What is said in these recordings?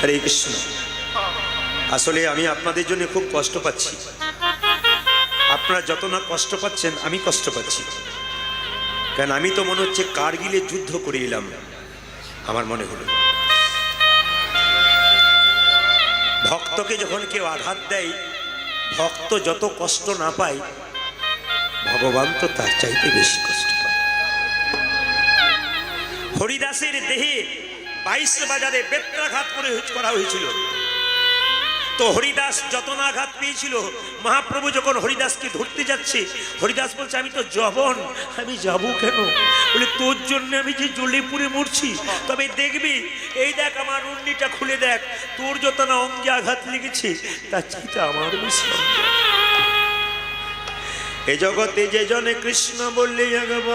হরে কৃষ্ণ। আসলে আমি আপনাদের জন্য খুব কষ্ট পাচ্ছি। আপনারা যত না কষ্ট পাচ্ছেন, আমি কষ্ট পাচ্ছি। কারণ আমি তো মনে হচ্ছে কার্গিলে যুদ্ধ করে এলাম। আমার মনে হলো। ভক্তকে যখন কেউ আঘাত দেয়, ভক্ত যত কষ্ট না পায়, ভগবান তো তার চাইতে বেশি কষ্ট পায়। হরিদাসের দেহে বাইশ বাজারে বেত্রাঘাত করে করা হয়েছিল। তো হরিদাস যত না আঘাত পেয়েছিল, মহাপ্রভু যখন হরিদাসকে ধরতে যাচ্ছে, হরিদাস বলছে, আমি তো জবন, আমি যাব কেন? বলে, তোর জন্য আমি যে জ্বলে পুড়ে মরছি, তবে দেখবি, এই দেখ আমার উন্নিটা খুলে দেখ, তোর যত না অঙ্গে আঘাত লেগেছে, তার চাইতে আমার বেশি এ জগতে যে জনে কৃষ্ণ বললে জগব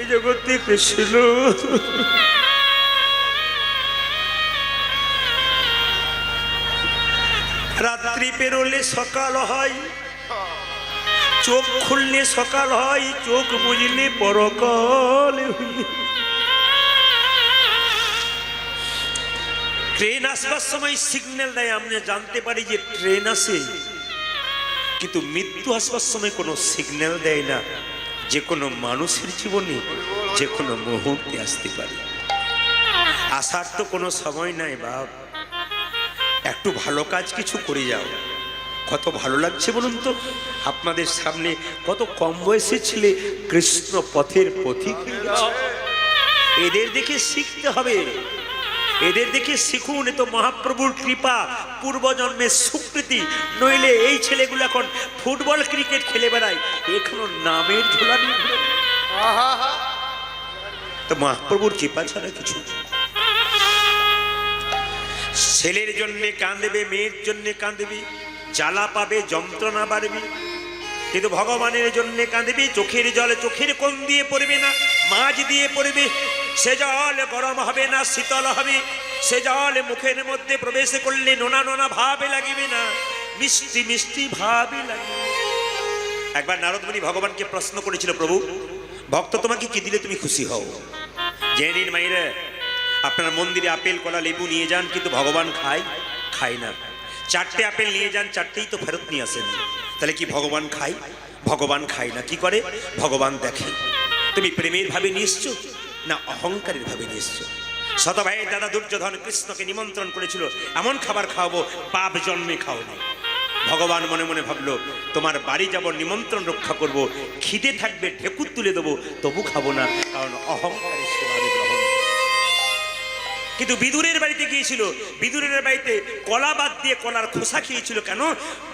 এই কৃষ্ণ। রাত্রি পেরোলে সকাল হয়, চোখ খুললে সকাল হয়, চোখ বুঝলে পরকাল ট্রেন আসবার সময় সিগন্যাল দেয় আমরা জানতে পারি যে ট্রেন আসে কিন্তু মৃত্যু আসবার সময় কোনো সিগন্যাল দেয় না। যে কোনো মানুষের জীবনে যে কোনো মুহূর্তে আসতে পারে। আসার তো কোনো সময় নাই বাপ। একটু ভালো কাজ কিছু করে যাও। কত ভালো লাগছে বলুন তো? আপনাদের সামনে কত কম বয়সে ছেলে কৃষ্ণ পথের পথিক এদের দেখে শিখতে হবে। এদের দেখে শিখুন এ তো মহাপ্রভুর কৃপা পূর্বজন্মের স্বীকৃতি নইলে এই ছেলেগুলো এখন ফুটবল ক্রিকেট খেলে বেড়ায়। এখনও নামের ঝোলা নিয়ে তো মহাপ্রভুর কৃপা ছাড়া কিছু। ছেলের জন্য কাঁদবে মেয়ের জন্য কাঁদবি জ্বালা পাবে যন্ত্রণা বাড়বি। কিন্তু ভগবানের জন্য কাঁদবি চোখের জলে চোখের কোন দিয়ে পড়বে না মাছ দিয়ে পড়বে সে জল গরম হবে না, শীতল হবে। সে জল মুখের মধ্যে প্রবেশ করলে নোনা নোনা ভাবে লাগিবে না। মিষ্টি মিষ্টি ভাবে লাগবে। একবার নারদমণি ভগবানকে প্রশ্ন করেছিল, প্রভু, ভক্ত তোমাকে কি দিলে তুমি খুশি হও? জেনে নিন মাইরা, আপনার মন্দিরে আপেল, কলা, লেবু নিয়ে যান, কিন্তু ভগবান খায় খায় না। চারটে আপেল নিয়ে যান, চারটেই তো ফেরত নিয়ে আসেন। তাহলে কি ভগবান খায়? ভগবান খায় না, কি করে? ভগবান দেখে। তুমি প্রেমের ভাবে এসছো না অহংকারের ভাবে নিয়ে এসছো। শত ভাইয়ের দাদা দুর্যোধন কৃষ্ণকে নিমন্ত্রণ করেছিল, এমন খাবার খাওয়াবো পাপ জন্মে খাও না ভগবান মনে মনে ভাবলো, তোমার বাড়ি যাব, নিমন্ত্রণ রক্ষা করব, খিদে থাকবে, ঢেকুর তুলে দেবো, তবু খাব না, কারণ অহংকারের গ্রহণ কিন্তু বিদুরের বাড়িতে গিয়েছিল, বিদুরের বাড়িতে কলা বাদ দিয়ে কলার খোসা খেয়েছিল কেন?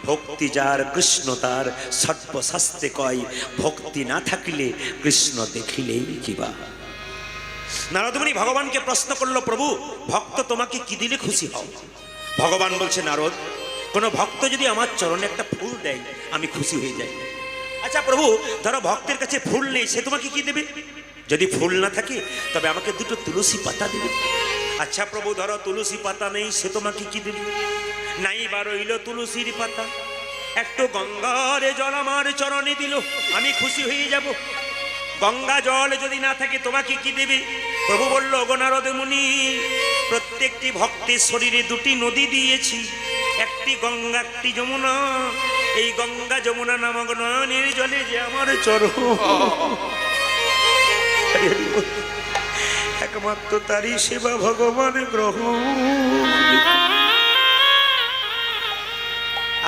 ভক্তি যার, কৃষ্ণ তার সর্বশাস্ত্রে কয়, ভক্তি না থাকলে কৃষ্ণ দেখিলেই কিবা নারদমণি ভগবানকে প্রশ্ন করল, প্রভু, ভক্ত তোমাকে কি দিলে খুশি হও? ভগবান বলছে, নারদ, কোনো ভক্ত যদি আমার চরণে একটা ফুল দেয়, আমি খুশি হয়ে যাই। আচ্ছা প্রভু, ধরো ভক্তের কাছে ফুল নেই, সে তোমাকে কি দেবে? যদি ফুল না থাকে, তবে আমাকে দুটো তুলসী পাতা দেবে। আচ্ছা প্রভু, ধরো তুলসী পাতা নেই, সে তোমাকে কি দেবে? নাই বা রইল তুলসীর পাতা, একটু গঙ্গারে জল আমার চরণে দিল, আমি খুশি হয়ে যাব। গঙ্গা জল যদি না থাকে, তোমাকে কি দেবে? প্রভু বলল গণারদ মুনি, প্রত্যেকটি ভক্তের শরীরে দুটি নদী দিয়েছি। একটি গঙ্গা, একটি যমুনা। এই গঙ্গা যমুনা নামক নয়নের জলে যে আমার চর একমাত্র তারই সেবা ভগবান গ্রহণ।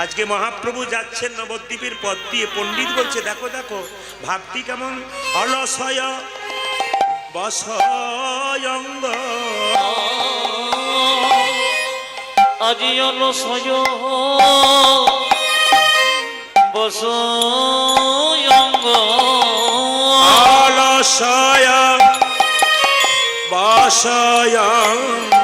আজকে মহাপ্রভু যাচ্ছেন নবদ্বীপের পথ দিয়ে। পণ্ডিত বলছে দেখো দেখো ভাবটি কেমন? অলসয় বসয়ঙ্গ। আজি অলসয় বসয়ঙ্গ। অলসয় বসয়ঙ্গ।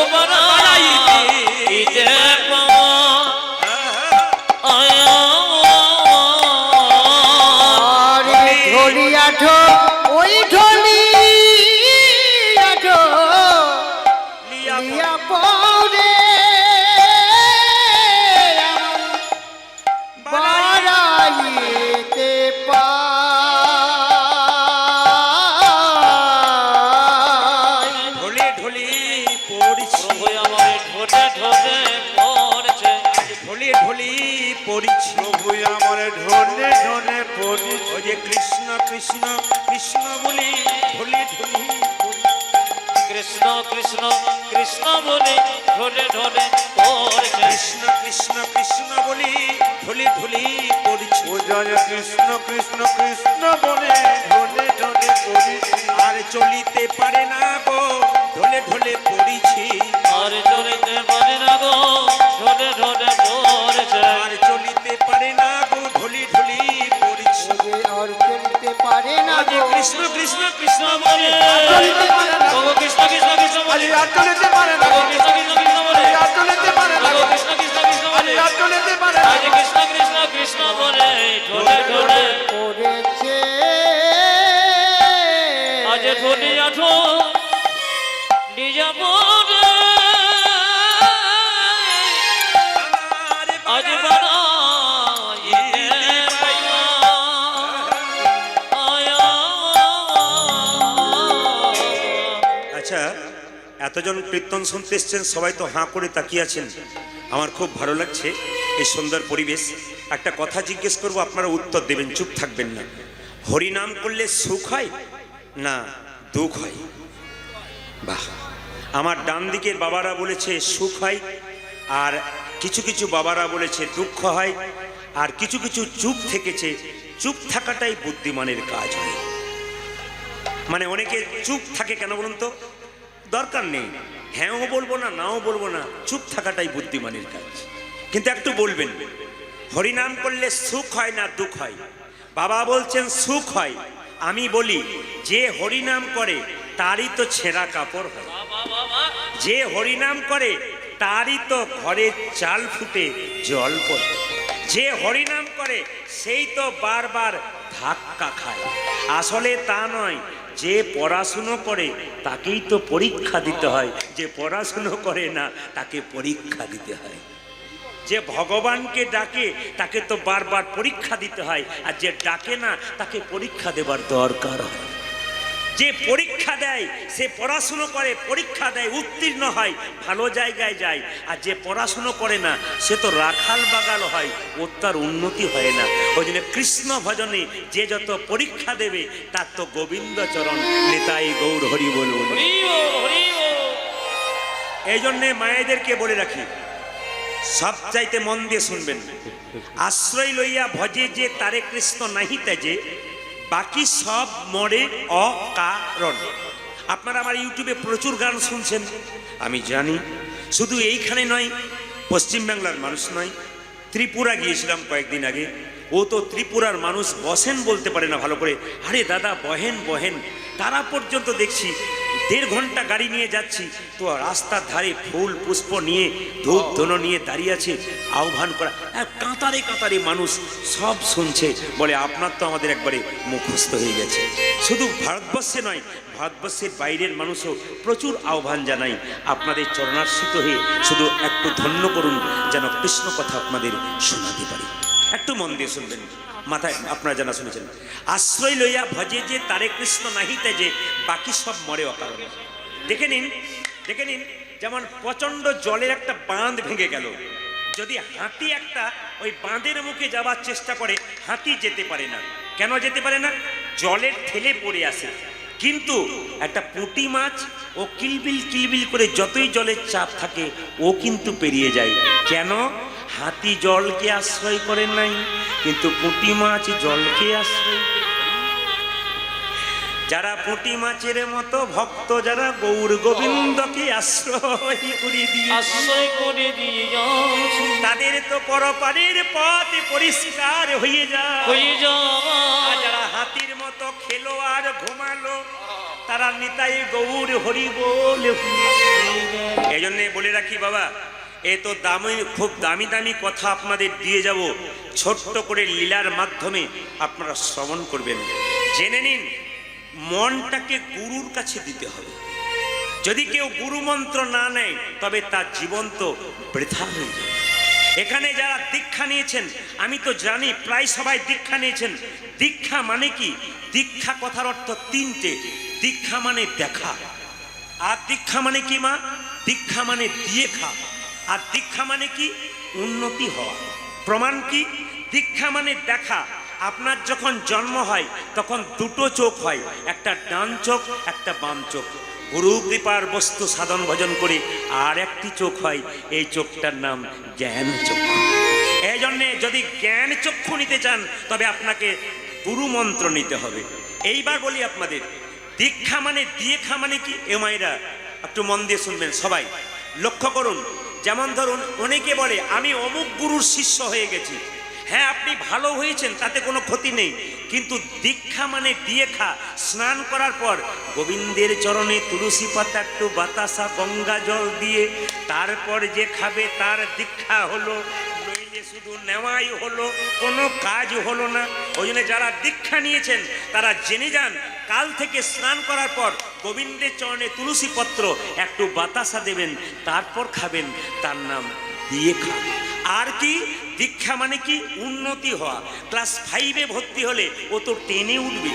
ওগো যে কৃষ্ণ কৃষ্ণ কৃষ্ণ বলে ঢলে ঢলে কৃষ্ণ কৃষ্ণ কৃষ্ণ বলে ঢলে ঢলে পড়ছে। কৃষ্ণ কৃষ্ণ কৃষ্ণ বলে ঢলে ঢলে পড়ছি। ও জয় কৃষ্ণ কৃষ্ণ কৃষ্ণ বলে ঢলে ঢলে পড়ি আর চলিতে পারে না গো ঢলে ঢলে পড়িছি। আর চলিতে পারে কৃষ্ণ কৃষ্ণ কৃষ্ণ বলে। কৃষ্ণ কৃষ্ণ কৃষ্ণ বলে। আরে আর পারে না। কৃষ্ণ কৃষ্ণ কৃষ্ণ বলে। আরে আর পারে না। কৃষ্ণ কৃষ্ণ কৃষ্ণ বলে। আর চলেতে পারে না। কৃষ্ণ কৃষ্ণ কৃষ্ণ বলে। ঢোলে ঢোলে করেছে। আজ ঢোলে নিজা এতজন কীর্তন শুনতে এসছেন, সবাই তো হাঁ করে তাকিয়ে আছেন। আমার খুব ভালো লাগছে এই সুন্দর পরিবেশ। একটা কথা জিজ্ঞেস করব, আপনারা উত্তর দেবেন, চুপ থাকবেন না। হরিনাম করলে সুখ হয় না দুঃখ হয়? বাহ। আমার ডান দিকের বাবারা বলেছে, সুখ হয়, আর কিছু কিছু বাবারা বলেছে, দুঃখ হয়, আর কিছু কিছু চুপ থেকেছে। চুপ থাকাটাই বুদ্ধিমানের কাজ হয়। মানে অনেকে চুপ থাকে কেন বলুন তো? দরকার নেই। হ্যাঁও বলব না, নাও বলব না, চুপ থাকাটাই বুদ্ধিমানের কাজ। কিন্তু একটু বলবেন, হরিনাম করলে সুখ হয় না দুঃখ হয়? বাবা বলছেন, সুখ হয়। আমি বলি, যে হরিনাম করে, তারই তো ছেঁড়া কাপড় হয়। যে হরিনাম করে, তারই তো ঘরে চাল ফুটে জল পড়ে। যে হরিনাম করে, সেই তো বারবার ধাক্কা খায়। আসলে তা নয় যে পড়াশুনো করে, তাকেই তো পরীক্ষা দিতে হয়। যে পড়াশুনো করে না, তাকে পরীক্ষা দিতে হয়। যে ভগবানকে ডাকে, তাকে তো বারবার পরীক্ষা দিতে হয়। আর যে ডাকে না, তাকে পরীক্ষা দেবার দরকার হয়। যে পরীক্ষা দেয়, সে পড়াশুনো করে, পরীক্ষা দেয়, উত্তীর্ণ হয়, ভালো জায়গায় যায়। আর যে পড়াশুনো করে না, সে তো রাখাল বাগাল হয়, ও তার উন্নতি হয় না। ওই জন্য কৃষ্ণ ভজনে যে যত পরীক্ষা দেবে, তার তো গোবিন্দচরণ নেতাই গৌর হরি ও এই জন্যে মায়েদেরকে বলে রাখি, সব চাইতে মন দিয়ে শুনবেন। আশ্রয় লইয়া ভজে যে, তারে কৃষ্ণ নাহি তেজে বাকি সব মরে অকারণ। আপনারা আমার ইউটিউবে প্রচুর গান শুনছেন। আমি জানি, শুধু এইখানে নয় পশ্চিমবাংলার মানুষ নয়। ত্রিপুরা গিয়েছিলাম কয়েকদিন আগে। ও তো ত্রিপুরার মানুষ বসেন বলতে পারে না ভালো করে। আরে দাদা, বহেন বহেন। তারা পর্যন্ত দেখছি, দেড় ঘণ্টা গাড়ি নিয়ে যাচ্ছি। তো রাস্তার ধারে ফুল পুষ্প নিয়ে, ধূপ ধুনো নিয়ে দাঁড়িয়ে আছে, আহ্বান করা। এক কাঁতারে কাঁতারে মানুষ সব শুনছে। বলে, আপনার তো আমাদের একবারে মুখস্থ হয়ে গেছে। শুধু ভারতবর্ষে নয়, ভারতবর্ষের বাইরের মানুষও প্রচুর আহ্বান জানাই আপনাদের চরণাশ্রিত হয়ে শুধু একটু ধন্য করুন, যেন কৃষ্ণ কথা আপনাদের শোনাতে পারি। একটু মন দিয়ে শুনবেন। মাথায় আপনারা জানা শুনেছেন। আশ্রয় লইয়া ভজে যে, তারে কৃষ্ণ নাহিতে যে, বাকি সব মরে অকারণে। দেখে নিন দেখে নিন, যেমন প্রচণ্ড জলের একটা বাঁধ ভেঙে গেল। যদি হাতি একটা ওই বাঁধের মুখে যাওয়ার চেষ্টা করে, হাতি যেতে পারে না। কেন যেতে পারে না? জলের ঠেলে পড়ে আসে কিন্তু একটা পুঁটি মাছ, ও কিলবিল কিলবিল করে যতই জলের চাপ থাকে, ও কিন্তু পেরিয়ে যায়। কেন? হাতি জলকে আশ্রয় করে নাই কিন্তু পুঁটি মাছ জলকে আশ্রয় যারা পুঁটি মাছের মতো ভক্ত যারা গৌর গোবিন্দকে আশ্রয় করে দিয়ে আশ্রয় করে দিয়ে তাদের তো পরপারের পথ পরিষ্কার হয়ে যায়। হয়ে যায়। যারা হাতির মতো খেলো আর ঘুমালো তারা নিতাই গৌর হরি বল এই জন্যে বলে রাখি বাবা এ তো দামি, খুব দামি দামি কথা আপনাদের দিয়ে যাব। ছোট্ট করে লীলার মাধ্যমে আপনারা শ্রবণ করবেন। জেনে নিন, মনটাকে গুরুর কাছে দিতে হবে। যদি কেউ গুরু মন্ত্র না নেয়, তবে তার জীবন তো বৃথা হয়ে যায়। এখানে যারা দীক্ষা নিয়েছেন, আমি তো জানি প্রায় সবাই দীক্ষা নিয়েছেন। দীক্ষা মানে কি? দীক্ষা কথার অর্থ তিনটে। দীক্ষা মানে দেখা। আর দীক্ষা মানে কি মা? দীক্ষা মানে দিয়ে খা। আর দীক্ষা মানে কি? উন্নতি হওয়া। প্রমাণ কি? দীক্ষা মানে দেখা। আপনার যখন জন্ম হয়, তখন দুটো চোখ হয়, একটা ডান চোখ, একটা বাম চোখ। গুরু কৃপার বস্তু সাধন ভজন করে, আর একটি চোখ হয়, এই চোখটার নাম জ্ঞান চক্ষু। এই জন্যে যদি জ্ঞান চক্ষু নিতে চান, তবে আপনাকে গুরু মন্ত্র নিতে হবে। এইবার বলি আপনাদের, দীক্ষা মানে দিয়ে খা মানে কি? এ মায়েরা, একটু মন দিয়ে শুনবেন সবাই। লক্ষ্য করুন যেমন ধরুন, অনেকে বলে, আমি অমুক গুরুর শিষ্য হয়ে গেছি। হ্যাঁ আপনি ভালো হয়েছেন, তাতে কোনো ক্ষতি নেই। কিন্তু দীক্ষা মানে দিয়ে খা, স্নান করার পর গোবিন্দের চরণে তুলসী পাতা একটু বাতাসা, গঙ্গা জল দিয়ে, তারপর যে খাবে তার দীক্ষা হলো নইলে শুধু নেওয়াই হলো, কোনো কাজ হলো না। ওই জন্য যারা দীক্ষা নিয়েছেন, তারা জেনে যান, কাল থেকে স্নান করার পর গোবিন্দের চরণে তুলসী পত্র, একটু বাতাসা দেবেন, তারপর খাবেন, তার নাম দিয়ে খাবেন। আর কি? দীক্ষা মানে কি? উন্নতি হওয়া। ক্লাস ফাইভে ভর্তি হলে ও তো টেনে উঠবে।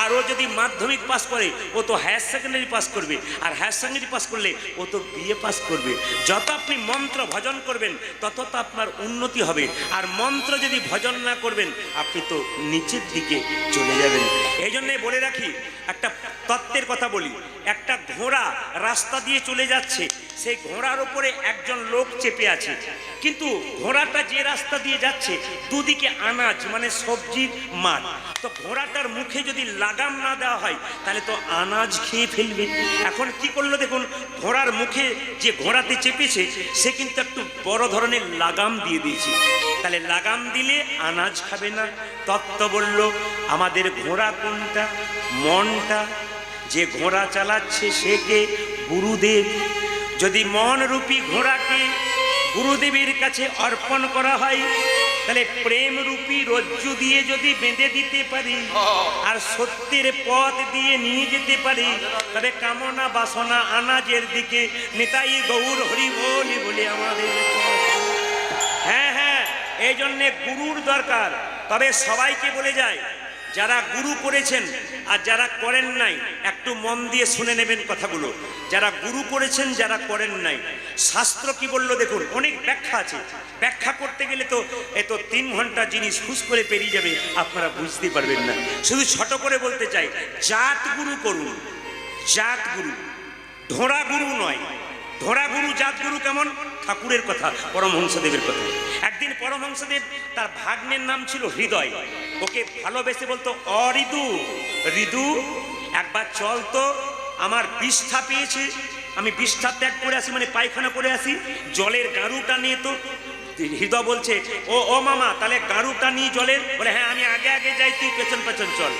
আর ও যদি মাধ্যমিক পাস করে, ও তো হায়ার সেকেন্ডারি পাস করবে। আর হায়ার সেকেন্ডারি পাস করলে ও তো বিএ পাস করবে। যত আপনি মন্ত্র ভজন করবেন, তত তো আপনার উন্নতি হবে। আর মন্ত্র যদি ভজন না করবেন, আপনি তো নিচের দিকে চলে যাবেন। এই জন্যে বলে রাখি, একটা তত্ত্বের কথা বলি। একটা ঘোড়া রাস্তা দিয়ে চলে যাচ্ছে। সেই ঘোড়ার উপরে একজন লোক চেপে আছে। কিন্তু ঘোড়াটা যে রাস্তা দিয়ে যাচ্ছে, দুদিকে আনাজ মানে সবজির মাঠ। তো ঘোড়াটার মুখে যদি লাগাম না দেওয়া হয়, তাহলে তো আনাজ খেয়ে ফেলবে। এখন কি করল দেখুন, ঘোড়ার মুখে যে ঘোড়াতে চেপেছে, সে কিন্তু একটু বড় ধরনের লাগাম দিয়ে দিয়েছে। তাহলে লাগাম দিলে আনাজ খাবে না। তত্ত্ব বলল, আমাদের ঘোড়া কোনটা? মনটা যে ঘোড়া চালাচ্ছে সে কে গুরুদেব। যদি মন রূপী ঘোড়াকে গুরুদেবের কাছে অর্পণ করা হয়, তাহলে প্রেম রূপী রজ্জু দিয়ে যদি বেঁধে দিতে পারি, আর সত্যের পথ দিয়ে নিয়ে যেতে পারি, তবে কামনা বাসনা আনাজের দিকে নিতাই গৌর হরি বলি বলে আমাদের হ্যাঁ হ্যাঁ এই জন্যে গুরুর দরকার। তবে সবাইকে বলে যায় যারা গুরু করেছেন আর যারা করেন নাই, একটু মন দিয়ে শুনে নেবেন কথাগুলো। যারা গুরু করেছেন, যারা করেন নাই। শাস্ত্র কি বলল দেখুন, অনেক ব্যাখ্যা আছে। ব্যাখ্যা করতে গেলে তো এ তো তিন ঘণ্টা জিনিস হুস করে পেরিয়ে যাবে, আপনারা বুঝতে পারবেন না। শুধু ছোট করে বলতে চাই, জাত গুরু করুন। জাত গুরু। ধরা গুরু নয়। ধরা গুরু, জাত গুরু কেমন? ঠাকুরের কথা, পরমহংসদেবের কথা। একদিন পরমহংসদেব তার ভাগ্নের নাম ছিল হৃদয়। ওকে ভালোবেসে বলতো অরিদু ঋদু একবার চল তো, আমার বিষ্ঠা পেয়েছে। আমি বিষ্ঠা ত্যাগ করে আসি মানে পায়খানা করে আসি, জলের গাড়ুটা নিয়ে তো। হৃদয় বলছে, ও ও মামা, তাহলে গাড়ুটা নিয়ে জলের বলে হ্যাঁ আমি আগে আগে যাই, তুই পেছন পেছন চল।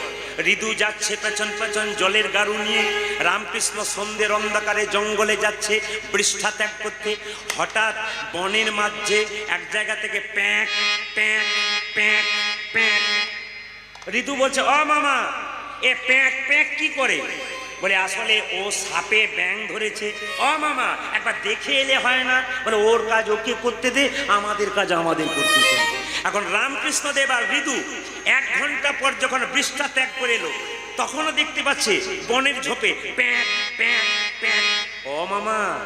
ঋদু যাচ্ছে পেছন পেছন জলের গাড়ু নিয়ে, রামকৃষ্ণ সন্ধ্যের অন্ধকারে জঙ্গলে যাচ্ছে পৃষ্ঠা ত্যাগ করতে। হঠাৎ বনের মাঝে এক জায়গা থেকে প্যাঁক প্যাঁক প্যাঁক প্যাঁক ঋতু বলছে, অ মামা, এ প্যাঁক প্যাঁক কি করে? বলে, আসলে ও সাপে ব্যাং ধরেছে। অ মামা, একবার দেখে এলে হয় না? বলে, ওর কাজ ওকে করতে দে, আমাদের কাজ আমাদের করতে দে। এখন রামকৃষ্ণ দেব আর ঋতু এক ঘণ্টা পর যখন বৃষ্টা ত্যাগ করে এলো, তখনও দেখতে পাচ্ছে বনের ঝোপে প্যাঁক প্যাঁক প্যাঁক। ও মামা,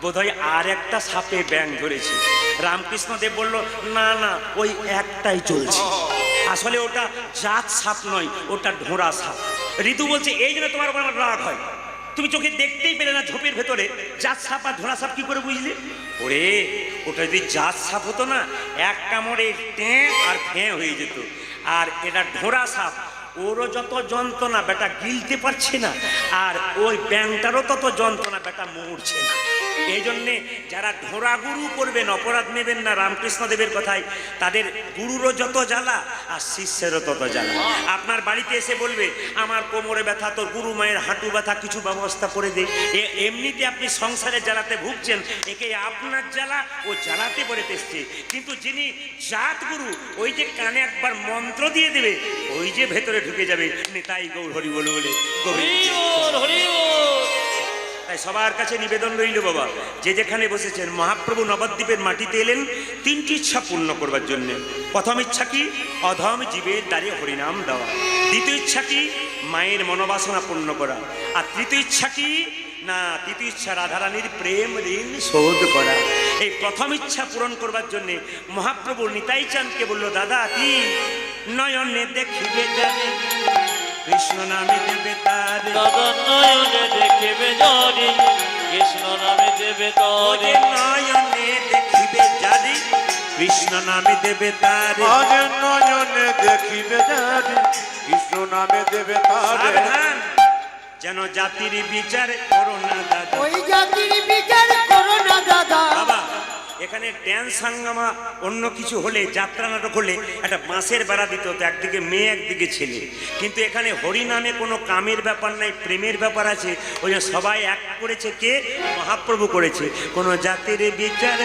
বোধহয় আর একটা সাপে ব্যাং ধরেছে। রামকৃষ্ণ দেব বলল, না না, ওই একটাই চলছে। আসলে ওটা জাত সাপ নয়, ওটা ঢোঁড়া সাপ। ঋতু বলছে, এই জন্য তোমার উপর আমার রাগ হয়। তুমি চোখে দেখতেই পেলে না ঝোপের ভেতরে। জাত সাপ আর ধোড়া সাপ কি করে বুঝলে? ওরে, ওটা যদি জাত সাপ হতো না এক কামড়ে ট্যাঁ আর ফ্যাঁ হয়ে যেত। আর এটা ঢোড়া সাপ ওরও যত যন্ত্রণা, বেটা, গিলতে পারছে না। আর ওই ব্যাংটারও তত যন্ত্রণা, বেটা, মরছে না। এই জন্যে যারা ঢোড়া গুরু করবেন, অপরাধ নেবেন না রামকৃষ্ণ দেবের কথায়, তাদের গুরুরও যত জ্বালা, আর শিষ্যেরও তত জ্বালা। আপনার বাড়িতে এসে বলবে, আমার কোমরে ব্যথা, তোর গুরু মায়ের হাঁটু ব্যথা, কিছু ব্যবস্থা করে দে। এমনিতে আপনি সংসারে জ্বালাতে ভুগছেন, একে আপনার জ্বালা, ও জ্বালাতে বলে তেসছে কিন্তু যিনি জাত গুরু ওই যে কানে একবার মন্ত্র দিয়ে দেবে, ওই যে ভেতরে ঢুকে যাবে। নেতাই গৌর হরি বলে বলে। তাই সবার কাছে নিবেদন রইল বাবা যে যেখানে বসেছেন মহাপ্রভু নবদ্বীপের মাটিতে এলেন তিনটি ইচ্ছা পূর্ণ করবার জন্য। প্রথম ইচ্ছা কি? অধম জীবের দ্বারে হরিনাম দেওয়া। দ্বিতীয় ইচ্ছা কি? মায়ের মনোবাসনা পূর্ণ করা। আর তৃতীয় ইচ্ছা কি? না তৃতীয় ইচ্ছা রাধারানীর প্রেম ঋণ শোধ করা। এই প্রথম ইচ্ছা পূরণ করবার জন্য মহাপ্রভু নিতাই চাঁদকে বলল দাদা কি? নয়নে দেখিবে জানে কৃষ্ণ নামে দেবে তার। নয়নে দেখিবে জরি কৃষ্ণ নামে দেবে তরে। নয়নে দেখিবে জারি কৃষ্ণ নামে দেবে তার। নয়নে দেখিবে জানি কৃষ্ণ নামে দেবে তারে। যেন জাতির বিচার করো না দাদা। ওই জাতির বিচার করো না দাদা। বাবা এখানে ড্যান্স হাঙ্গামা অন্য কিছু হলে যাত্রা নাটক হলে একটা বাঁশের বেড়া দিতে হতো একদিকে মেয়ে একদিকে ছেলে। কিন্তু এখানে হরি নামে কোনো কামের ব্যাপার নাই প্রেমের ব্যাপার আছে। ওই জন্য সবাই এক করেছে কে? মহাপ্রভু করেছে। কোনো জাতির বিচার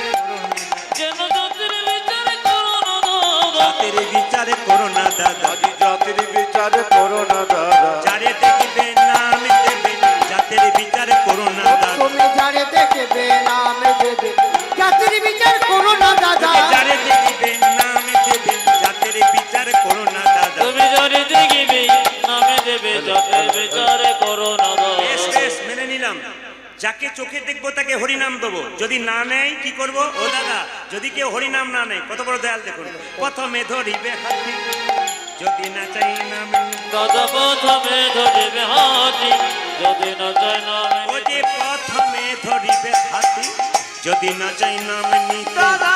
জাতির বিচার করো না দাদা। জাতির বিচার করো না দাদা। যাকে চোখে দেখব তাকে হরিনাম দেবো। যদি না নেয় কি করব? ও দাদা যদি কেউ হরিনাম না নেয় কত বড় দয়াল দেখুন। প্রথমে ধরিবে হাতি যদি না চাই নাম। তদ প্রথমে ধরিবে হাতি যদি না চাই নামে। ও যে প্রথমে ধরিবে হাতি যদি না চাই নাম নিতে।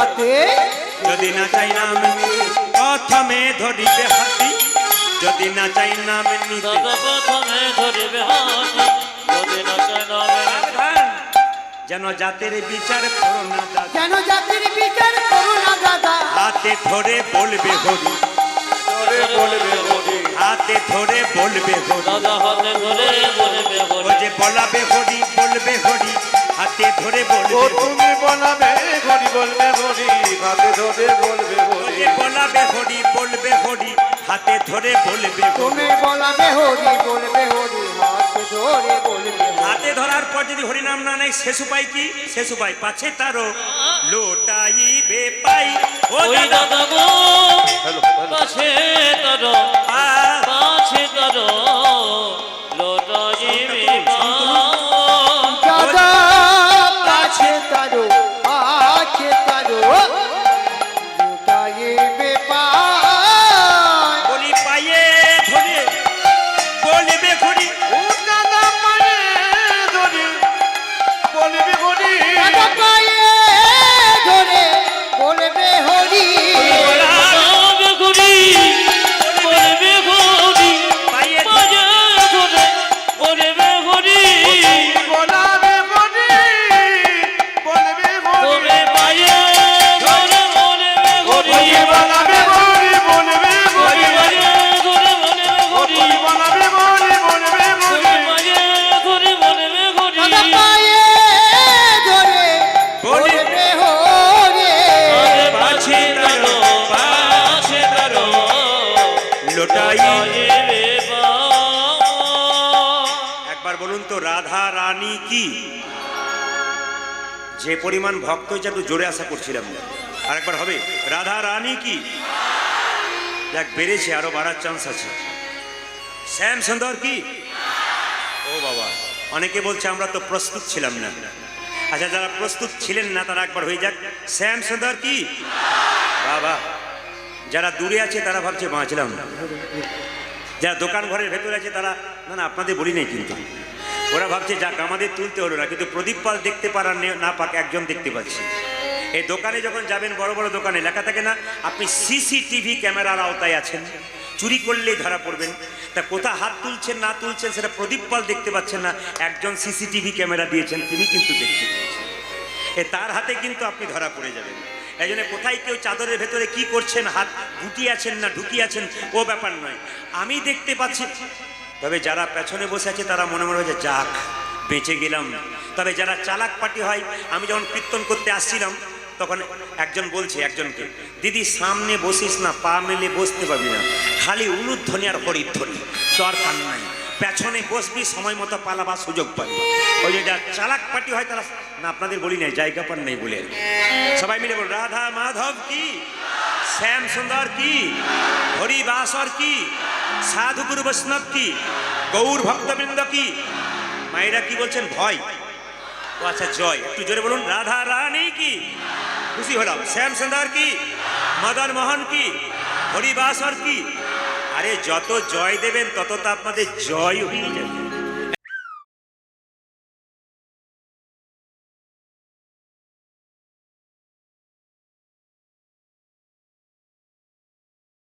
হাতি? যদি না চাই নাম নিতে প্রথমে ধরিবে হাতি। যদি না চাই নাম নিতে প্রথমে ধরিবে হাতি। যদি না নামে যেন জাতের বিচার করো না দাদা। যেন জাতির বিচার করো না দাদা। হাতে ধরে বলবে হরি। তোরে বলবে হরি। হাতে ধরে বলবে হরি। দাদা হাতে ধরে বলবে ও বলে যে বলাবে হরি বলবে হরি। হাতে ধরে ও বলবে হরি। তুমি বলাবে হরি বলবে হরি হাতে ধরে বলবে হরি। বলাবে হরি বলবে হরি হাতে ধরে বলবে হরি। তুমি বলাবে হরি বলবে হরি হাতে ধরে বলবে হাতে ধরার পর যদি হরিনাম না নেয় শেষ উপায় কি? শেষ উপায় পাছে তারও লোটাইবে পাই। ও দাদা। গো পাছে তর পাছে তর রাধা রানী কি? যে পরিমাণ ভক্ত হয়েছে একটু জোরে আশা করছিলাম না। আরেকবার হবে, রাধা রানী কি? যাক বেড়েছে, আরও বাড়ার চান্স আছে। শ্যাম সুন্দর কি? ও বাবা, অনেকে বলছে আমরা তো প্রস্তুত ছিলাম না। আচ্ছা যারা প্রস্তুত ছিলেন না, তারা একবার হয়ে যাক। শ্যাম সুন্দর কি? বাবা, যারা দূরে আছে, তারা ভাবছে বাঁচলাম। যারা দোকান ঘরের ভেতরে আছে, তারা, না না, আপনাদের বলি নেই কিন্তু। ওরা ভাবছে, যাক, আমাদের তুলতে হলো না। কিন্তু প্রদীপ পাল দেখতে পারার নে- পাক একজন দেখতে পাচ্ছি। এই দোকানে যখন যাবেন, বড় বড় দোকানে, লেখা থাকে না, আপনি সিসিটিভি ক্যামেরার আওতায় আছেন। চুরি করলেই ধরা পড়বেন। তা কোথা হাত তুলছেন, না তুলছেন, সেটা প্রদীপ পাল দেখতে পাচ্ছেন না। একজন সিসিটিভি ক্যামেরা দিয়েছেন, তিনি কিন্তু দেখতে পাচ্ছেন। এ তার হাতে কিন্তু আপনি ধরা পড়ে যাবেন। এই জন্য কোথায় কেউ চাদরের ভেতরে কি করছেন, হাত গুটিয়ে আছেন না ঢুকিয়ে আছেন, ও ব্যাপার নয়। আমি দেখতে পাচ্ছি তবে যারা পেছনে বসে আছে তারা মনে মনে হয়েছে যাক, বেঁচে গেলাম। তবে যারা চালাক পাটি হয়, আমি যখন কীর্তন করতে আসছিলাম, তখন একজন বলছে, একজনকে, দিদি, সামনে বসিস না, পা মেলে বসতে পারবি না। খালি উলুধ্বনি আর হরিধ্বনি দরকার নাই। পেছনে বসবি, সময় মতো পালাবার সুযোগ পাবি। ওই যে যা চালাক পাটি হয়, তারা, না, আপনাদের বলি নাই, জায়গা পান নেই বলে। সবাই মিলে বল রাধা মাধব কি? শ্যাম সুন্দর কি? হরিবাসর কি? সাধু গুরু বৈষ্ণব কি? গৌর ভক্তবৃন্দ কি? মায়েরা কি বলছেন? ভয়। ও আচ্ছা জয়। একটু জোরে বলুন, রাধা রানী কি? খুশি হলাম। শ্যাম সুন্দর কি? মদন মোহন কি? হরিবাসর কি? আরে, যত জয় দেবেন, তত তো আপনাদের জয় হয়ে যাবে।